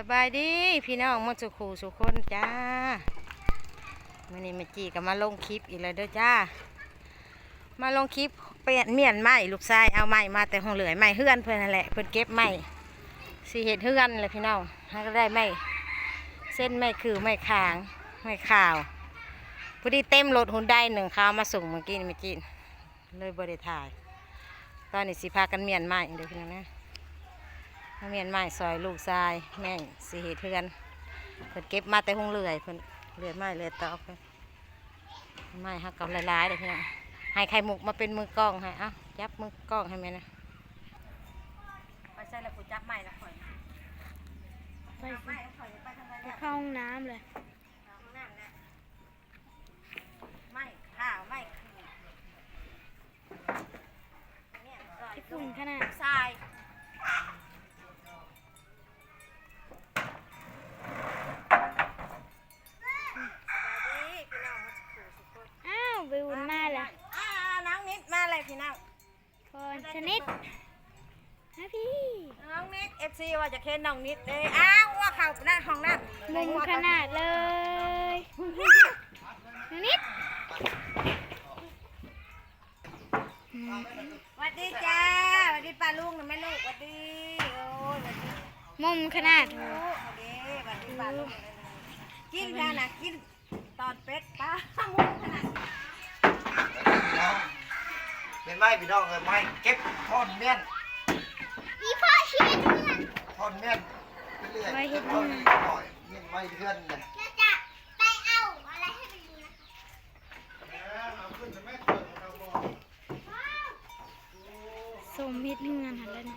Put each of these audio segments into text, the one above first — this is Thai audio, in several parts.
สบายดีพี่น้องหมาสุขูสุคนจ้ามื่อนี้ม่จีก็มาลงคลิปอีกแล้วเด้อจ้า มาลงคลิปเปลี่ยนเมียนไม้ลูกชายเอาไม้มาแต่ห้องเหลือไม้เฮือนเพื่อนนั่นแหละเพื่อนเก็บไม้สีเห็ดเฮือนเลยพี่น้องให้ก็ได้ไม้เส้นไม้คือไม้คางไม้ขาวพอดีเต็มรถหุ่นได้หนึ่งข้าวมาส่งเมื่อกี้นี่แม่จีเลยบริถ่าย ตอนนี้สิพากันเมียนไม้เดี๋ยวพี่น้องนะ เมียนไม้ซอยลูกทราย แม่งสีเหตุเทือนเพิ่นเก็บมาแต่หงเลื่อยเพิ่นเลื่อยไม้เลื่อยตอกเพิ่นไม้หักกับหลายๆเลยพี่น้องให้ไข่มุกมาเป็นมือกล้องให้เอ้าจับมือกล้องให้แม่นะไปใส่แล้วกูจับไม้ละข่อยไปจับไม้ละข่อยไปทางไหนไปเนี่ยเข้าห้องน้ำเลยเอาข้างหน้านะไม้ข้าวไม้ขี้เนี่ยซอยญี่ปุ่นขนาดทราย สวัสดีพี่น้องมาสุขสุขคน อ้าววิวมาละ อ่าน้องนิดมาเลยพี่น้อง พรช นิดฮะพี่ น้องนิดเอฟซีว่าจะเค้นน้องนิดเลยอ้าวว่าเขาหน้าห้องน้ำมุมขนาดเลยชนิดสวัสดีจ้าสวัสดีป้าลุงนะแม่ลูกสวัสดีโอ้ยสวัสดีมุมขนาด ลูกสวัสดีสวัสดีป้าลุงกินกันนะกินตอน เป็นไม้พี่น้องเอ้ยไม้เก็บท่อนเมียนอีพ่อชีวิตเนี่ยท่อนเมียนไปเรื่อยไว้เฮ็ดท่อนเมีนี้ยนหน่อยเมียนไม้เพื่อนเลยจะไปเอาอะไรให้ไปดูนะสมมิตรเงินหันเลยนะ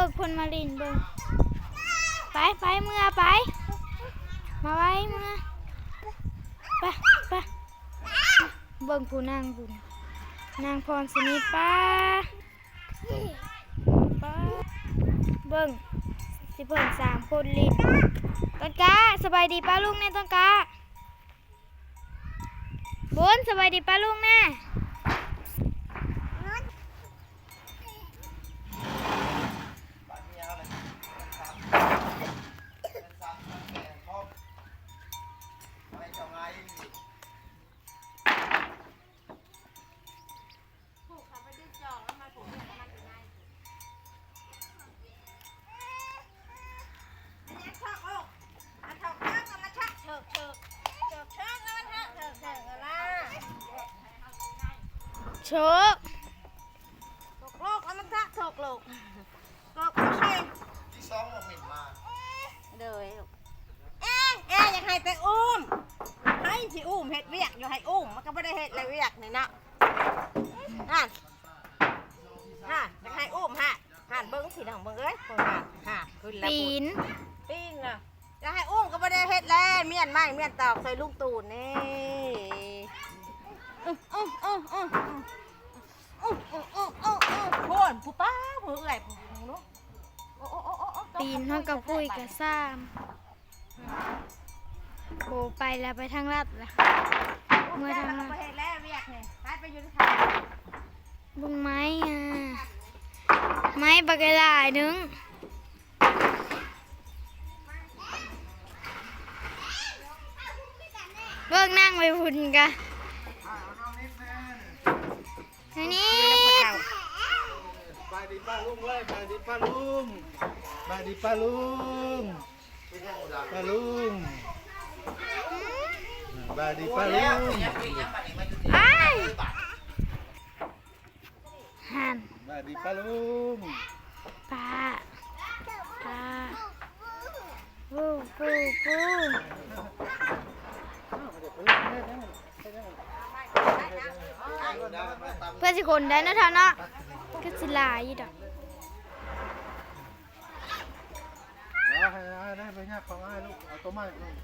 บิกพลมาลินเบิกไปไปเมื่อไป มาไว้เมื่อไปไปเบิ่งผู้นางบุญนางพรสนิทป้าป้าเบิ่งสิเพิ่นสามคนลินต้นกาสบายดีป้าลุงแน่ต้นกาบุญสบายดีป้าลุงแน่ บ้านเมียอะไรเป็นสามแก่พ่อไม่เจ้าไง ผูกเขาไปดึงจอกแล้วมาผูกเนี่ยมันอยู่ในอันนี้ชอกอกอันชอกข้างเอามาชักเถิกเถิกเถิกเถิกเอามาชักเถิกเถิกเอาล่ะ โชกตกโลกเอามาชักตกโลกตกไม่ใช่ที่สองเราหมิ่นมาเลยลูกเอ๊ะเอ๊ะอยากให้แต่อุ้มให้สิอุ้มเฮ็ดเวียกอยู่ให้อุ้มมันก็ไม่ได้เฮ็ดเลยเวียกนี่เนาะอ่านฮะอยากให้อุ้มฮะห่านเบิ้งสิน้องเบิ้งเอ้ยเบิ้งฮะฮะขึ้นแล้วปีพูดนปิ้งอะอยากให้อุ้มก็ไม่ได้เฮ็ดแล้วเมียนไม้เมียนตอกใส่ลูกตูนนี่ โคนผู้ป้าผู้เอื่อยผู้เนอ้โอ้โปีนห้องกระพุ้ยกระซ้ำโบไปแล้วไปทางลัดล่ะ เมื่อทางลัดเห็นแล้วไงไปยู่ที่ทาไม้อะไม้บักระลายนึงเบิกนั่งไปพุ่นกัน นนี้ไปดีป้าลุงเว้ยบายดีป้าลุงบายดีป้าลุงป้าลุงบายดีป้าลุงไอ้ายหันบายดีป้าลุงปลาปลาปูปูปู เพื่อสิคนได้นะท่านเนาะก็สิหลายอยู่ดอกเดี๋ยวให้ให้ได้ไปยากของอ้ายลูกเอาตัวไม้ลูก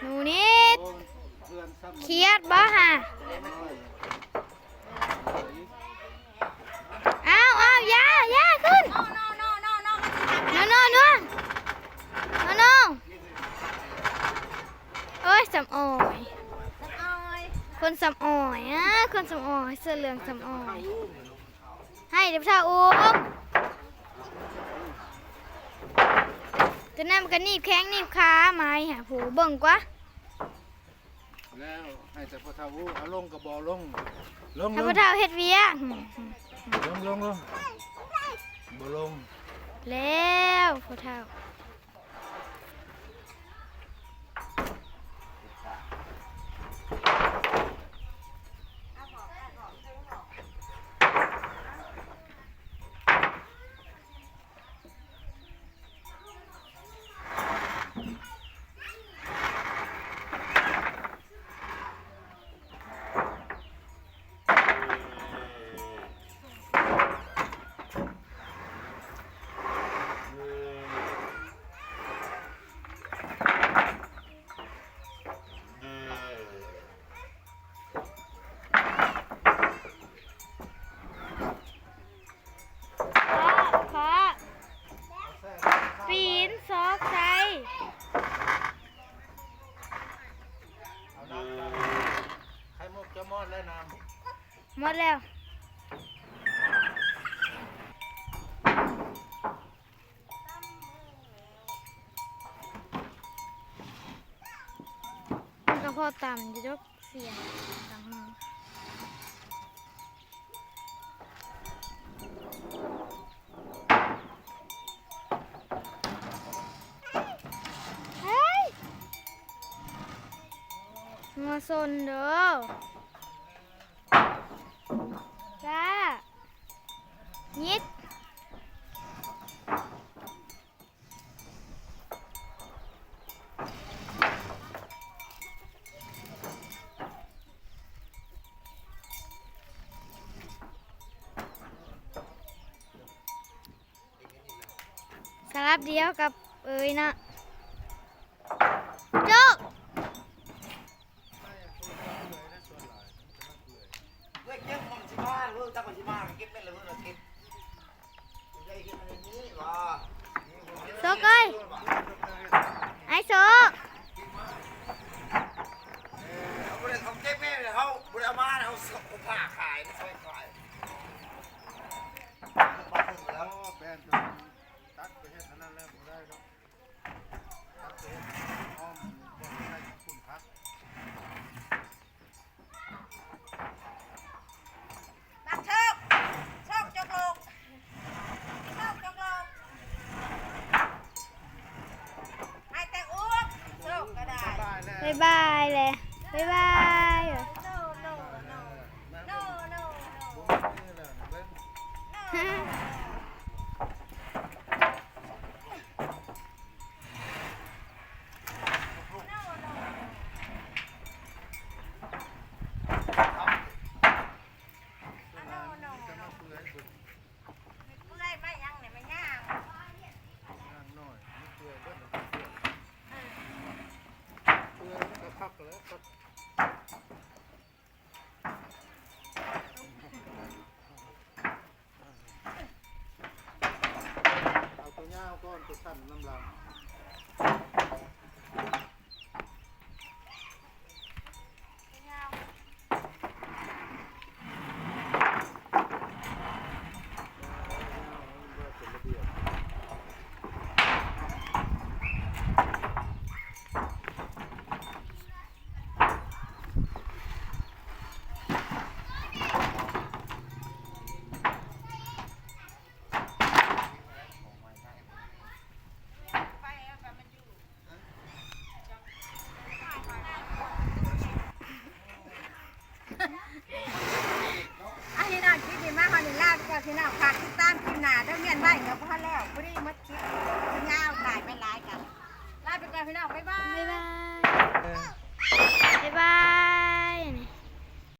หนูนิดโอ้เพื่อนซ้ำเครียดบ่ฮะอ้าวอ้าวยาย่าขึ้น โน่โน่โน่โน่โน่ นอนนอนนอนนอนโอ้ยสำออย เอาไว้ คนสำออยอะ คนสำออยเสื้อเหลืองสำออยให้เดี๋ยวชาอูมจะนั่นมันก็หนีบแข้งหนีบขาไม้หาผูเบิ่งกว่าแล้วให้แต่พ่อเฒ่าอู้เอาลงกับบอลงลงถ้าลพ่งอเฒ่าเฮ็ดเวียกลงลงลงบ่ลงแล้วพ่อเฒ่า น้ำหมดแล้วก็พอต่ำจะยกเสียงต่างหูเฮ้ยมาสนเด้อิด สลับเดียวกับเอ้ยนะโจ๊กเว้ยเก็บมันสิมาเว้จักมันสิมาเก็บแม่นเลยเก็บ โซกเอ้ยไอ้โซกเอาบ่ได้เขาเก็บแม่เลยเขาบ่ได้เอามาเขาเอาผ้าขายไม่ บายเลยบายบาย